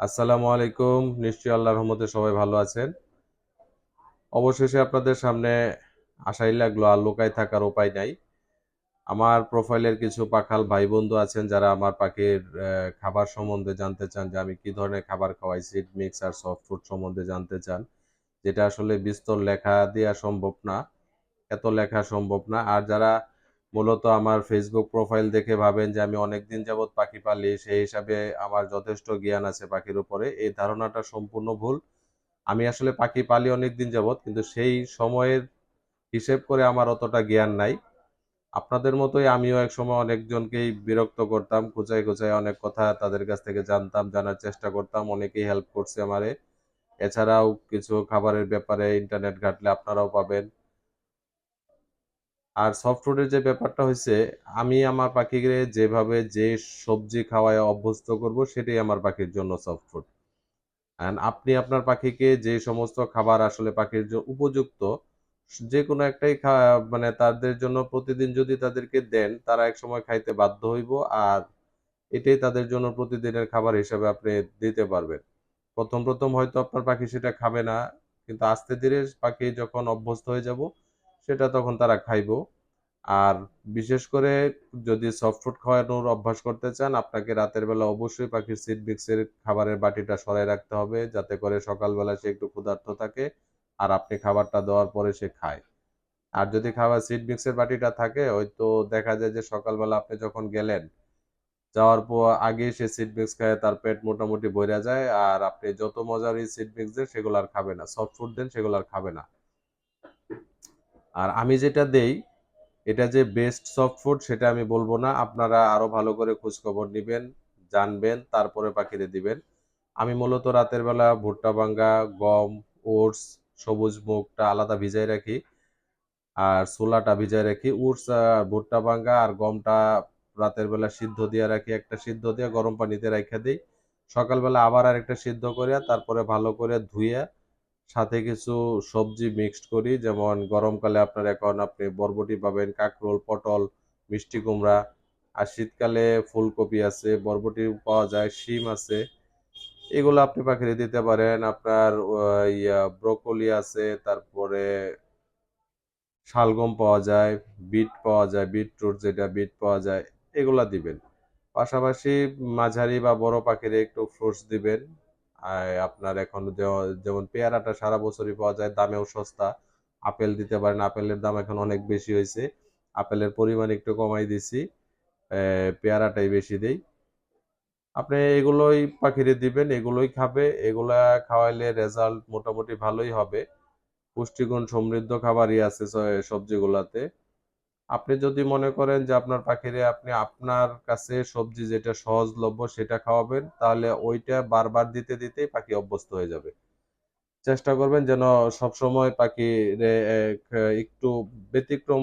আসসালামু আলাইকুম। নিশ্চয়ই আল্লাহর রহমতে সবাই ভালো আছেন। অবশেষে আপনাদের সামনে আশাই লাগল, আর লোকায় থাকার উপায় নাই। আমার প্রোফাইলের কিছু পাখাল ভাই বন্ধু আছেন যারা আমার পাখির খাবার সম্বন্ধে জানতে চান, যে আমি কি ধরনের খাবার খাওয়াই সিড মিক্স আর সফট ফুড সম্বন্ধে জানতে চান, যেটা আসলে বিস্তর লেখা দেওয়া সম্ভব না, এত লেখা সম্ভব না। আর যারা মূলত আমার ফেসবুক প্রোফাইল দেখে ভাবেন যে আমি অনেকদিন যাবৎ পাখি পালি, সেই হিসাবে আমার যথেষ্ট জ্ঞান আছে পাখির উপরে। এই ধারণাটা সম্পূর্ণ ভুল। আমি আসলে পাখি পালি অনেকদিন যাবৎ, কিন্তু সেই সময়ের হিসেব করে আমার অতটা জ্ঞান নাই। আপনাদের মতোই আমিও এক সময় অনেকজনকেই বিরক্ত করতাম খুঁচাই খুঁচাই অনেক কথা তাদের কাছ থেকে জানতাম, জানার চেষ্টা করতাম, অনেকেই হেল্প করছে আমারে। এছাড়াও কিছু খাবারের ব্যাপারে ইন্টারনেট ঘাটলে আপনারাও পাবেন। আর সফট ফুডের যে ব্যাপারটা হয়েছে আমি আমার পাখিকে যেভাবে যে সবজি খাওয়ায় অভ্যস্ত করব, সেটাই আমার পাখির জন্য সফট ফুড অ্যান্ড আপনি আপনার পাখিকে যে সমস্ত খাবার আসলে পাখির উপযুক্ত, যে কোনো একটাই মানে তাদের জন্য প্রতিদিন যদি তাদেরকে দেন, তারা এক সময় খাইতে বাধ্য হইব আর এটাই তাদের জন্য প্রতিদিনের খাবার হিসাবে আপনি দিতে পারবেন। প্রথম প্রথম হয়তো আপনার পাখি সেটা খাবে না, কিন্তু আস্তে ধীরে পাখি যখন অভ্যস্ত হয়ে যাব, সেটা তখন তারা খাইবো। আর বিশেষ করে যদি সফট ফুড খাওয়ানোর অভ্যাস করতে চান, আপনাকে রাতের বেলা অবশ্যই পাখির সিড মিক্সের খাবারের বাটিটা সরাই রাখতে হবে, যাতে করে সকালবেলা সে একটু ক্ষুধার্ত থাকে আর আপনি খাবারটা দেওয়ার পরে সে খায়। আর যদি খাবার সিড মিক্সের বাটিটা থাকে, হয়তো দেখা যায় যে সকালবেলা আপনি যখন গেলেন, যাওয়ার পর আগে সে সিড মিক্স খায়, তার পেট মোটামুটি ভরে যায় আর আপনি যত মজার এই সিড মিক্স দেন, সেগুলো আর খাবে না। সফট ফুড দেন, সেগুলো আর খাবে না। আর আমি যেটা দেই এটা যে বেস্ট সফট ফুড সেটা আমি বলব না। আপনারা আরও ভালো করে খোঁজ খবর নিবেন, জানবেন, তারপরে পাখিরে দিবেন। আমি মূলত রাতের বেলা ভুট্টা ভাঙ্গা, গম, ওটস, সবুজ মুগটা আলাদা ভিজাই রাখি, আর ছোলাটা ভিজাই রাখি। ওটস আর ভুট্টা ভাঙ্গা আর গমটা রাতের বেলা সিদ্ধ দিয়ে রাখি। একটা সিদ্ধ দিয়ে গরম পানিতে রাখা দিই। সকালবেলা আবার আর একটা সিদ্ধ করিয়া, তারপরে ভালো করে ধুইয়া সাথে কিছু সবজি মিক্সড করি, যেমন গরমকালে আপনার এখন আপনি বরবটি পাবেন, কাঁকরোল, পটল, মিষ্টি কুমড়া, আর শীতকালে ফুলকপি আছে, বরবটি পাওয়া যায়, শিম আছে। এগুলো আপনি পাখিরে দিতে পারেন। আপনার ইয়া, ব্রোকলি আছে, তারপরে শালগম পাওয়া যায়, বিট পাওয়া যায়, বিটরুট যেটা, বিট পাওয়া যায়, এগুলা দিবেন। পাশাপাশি মাঝারি বা বড় পাখিরে একটু ফ্রুটস দিবেন। আপনার এখন যেমন পেয়ারাটা সারা বছরই পাওয়া যায়, দামেও সস্তা। আপেল দিতে পারেন, আপেলের দাম এখন অনেক বেশি হয়েছে। আপেলের পরিমাণ একটু কমাই দিছি পেয়ারাটাই বেশি দেই। আপনি এগুলোই পাখিরে দিবেন, এগুলোই খাবে, এগুলা খাওয়াইলে রেজাল্ট মোটামুটি ভালোই হবে। পুষ্টিগুণ সমৃদ্ধ খাবারই আছে সবজিগুলাতে। আপনি যদি মনে করেন যে আপনার পাখিরে আপনি আপনার কাছে সবজি যেটা সহজলভ্য সেটা খাওয়াবেন তাহলে ওইটা বারবার দিতে দিতেই পাখি অভ্যস্ত হয়ে যাবে। চেষ্টা করবেন যেন সবসময় এক, একটু ব্যতিক্রম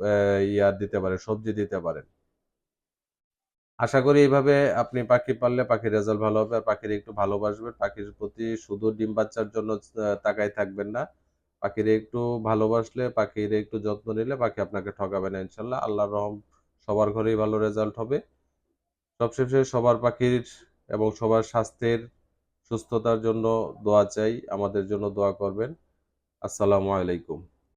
আহ, ইয়া দিতে পারে সবজি দিতে পারেন। আশা করি এইভাবে আপনি পাখি পাললে পাখির রেজাল্ট ভালো হবে। আর পাখির একটু ভালোবাসবেন পাখির প্রতি শুধু ডিম বাচ্চার জন্য তাকায় থাকবেন না। পাখিরে একটু ভালোবাসলে, পাখির একটু যত্ন নিলে পাখি আপনাকে ঠকাবে না ইনশাল্লাহ। আল্লাহর রহম সবার ঘরেই ভালো রেজাল্ট হবে। সবশেষে সবার পাখির এবং সবার স্বাস্থ্যের সুস্থতার জন্য দোয়া চাই। আমাদের জন্য দোয়া করবেন। আসসালামু আলাইকুম।